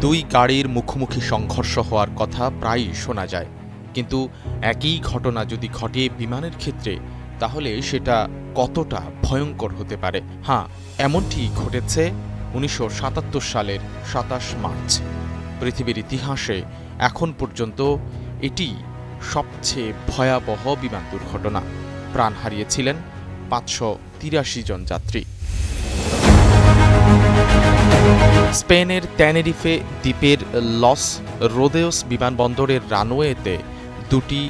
দুই গাড়ির মুখোমুখি সংঘর্ষ হওয়ার কথা প্রায়ই শোনা যায়। কিন্তু একই ঘটনা যদি ঘটে বিমানের ক্ষেত্রে, তাহলে সেটা কতটা ভয়ঙ্কর হতে পারে? হ্যাঁ এমনটি ঘটেছে উনিশশো সাতাত্তর সালের সাতাশ মার্চ। পৃথিবীর ইতিহাসে এখন পর্যন্ত এটি সবচেয়ে ভয়াবহ বিমান দুর্ঘটনা। প্রাণ হারিয়েছিলেন পাঁচশো তিরাশি জন যাত্রী। স্পেনের ট্যানেরিফে দ্বীপের লস রোদেওস বিমানবন্দরের রানওয়েতে দুটি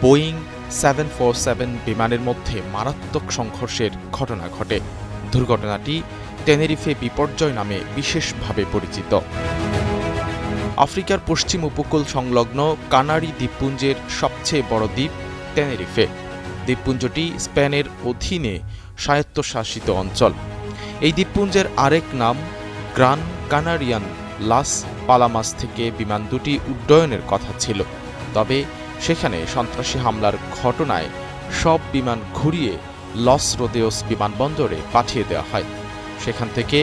বোয়িং সেভেন ফোর সেভেন বিমানের মধ্যে মারাত্মক সংঘর্ষের ঘটনা ঘটে। দুর্ঘটনাটি টেনেরিফে বিপর্যয় নামে বিশেষভাবে পরিচিত। আফ্রিকার পশ্চিম উপকূল সংলগ্ন কানারি দ্বীপপুঞ্জের সবচেয়ে বড় দ্বীপ টেনেরিফে। দ্বীপপুঞ্জটি স্পেনের অধীনে স্বায়ত্তশাসিত অঞ্চল। এই দ্বীপপুঞ্জের আরেক নাম গ্রান কানারিয়ান লাস পালামাস থেকে বিমান দুটি উড্ডয়নের কথা ছিল। তবে সেখানে সন্ত্রাসী হামলার ঘটনায় সব বিমান ঘুরিয়ে লস রোদেওস বিমানবন্দরে পাঠিয়ে দেওয়া হয়। সেখান থেকে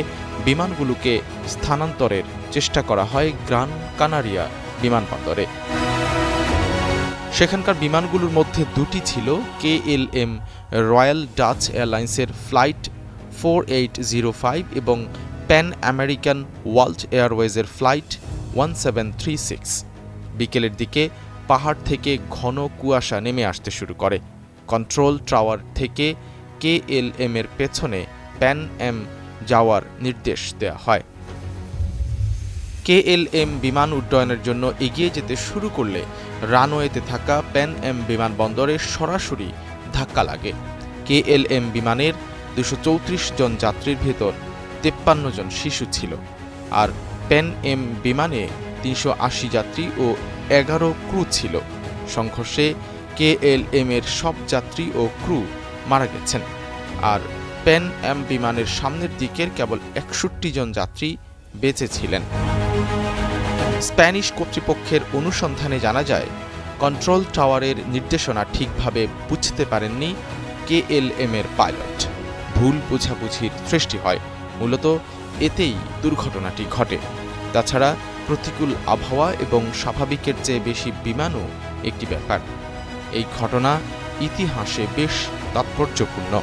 বিমানগুলোকে স্থানান্তরের চেষ্টা করা হয় গ্রান কানারিয়া বিমানবন্দরে। সেখানকার বিমানগুলোর মধ্যে দুটি ছিল K L M royal Dutch এয়ারলাইন্সের flight four eight zero five এবং Pan American world এয়ারওয়েজের flight one seven three six বিকেলের দিকে পাহাড় থেকে ঘন কুয়াশা নেমে আসতে শুরু করে। কন্ট্রোল টাওয়ার থেকে কে কেএলএম এর পেছনে প্যান এম যাওয়ার নির্দেশ দেওয়া হয়। কেএলএম বিমান উড্ডয়নের জন্য এগিয়ে যেতে শুরু করলে রানওয়েতে থাকা প্যান এম বিমানবন্দরে সরাসরি ধাক্কা লাগে। কেএলএম বিমানের দুশো জন যাত্রীর ভেতর তেপ্পান্ন জন শিশু ছিল, আর প্যান এম বিমানে তিনশো আশি যাত্রী ও এগারো ক্রু ছিল। সংঘর্ষে কেএলএম এর সব যাত্রী ও ক্রু মারা গেছেন, আর প্যান এম বিমানের সামনের দিকের কেবল একষট্টি জন যাত্রী বেঁচে ছিলেন। স্প্যানিশ কর্তৃপক্ষের অনুসন্ধানে জানা যায়, কন্ট্রোল টাওয়ারের নির্দেশনা ঠিকভাবে বুঝতে পারেননি কে কেএলএম এর পাইলট। ভুল বোঝাবুঝির সৃষ্টি হয়। মূলত এতেই দুর্ঘটনাটি ঘটে। তাছাড়া প্রতিকূল আবহাওয়া এবং স্বাভাবিকের চেয়ে বেশি বিমানও একটি ব্যাপার। এই ঘটনা ইতিহাসে বেশ তাৎপর্যপূর্ণ।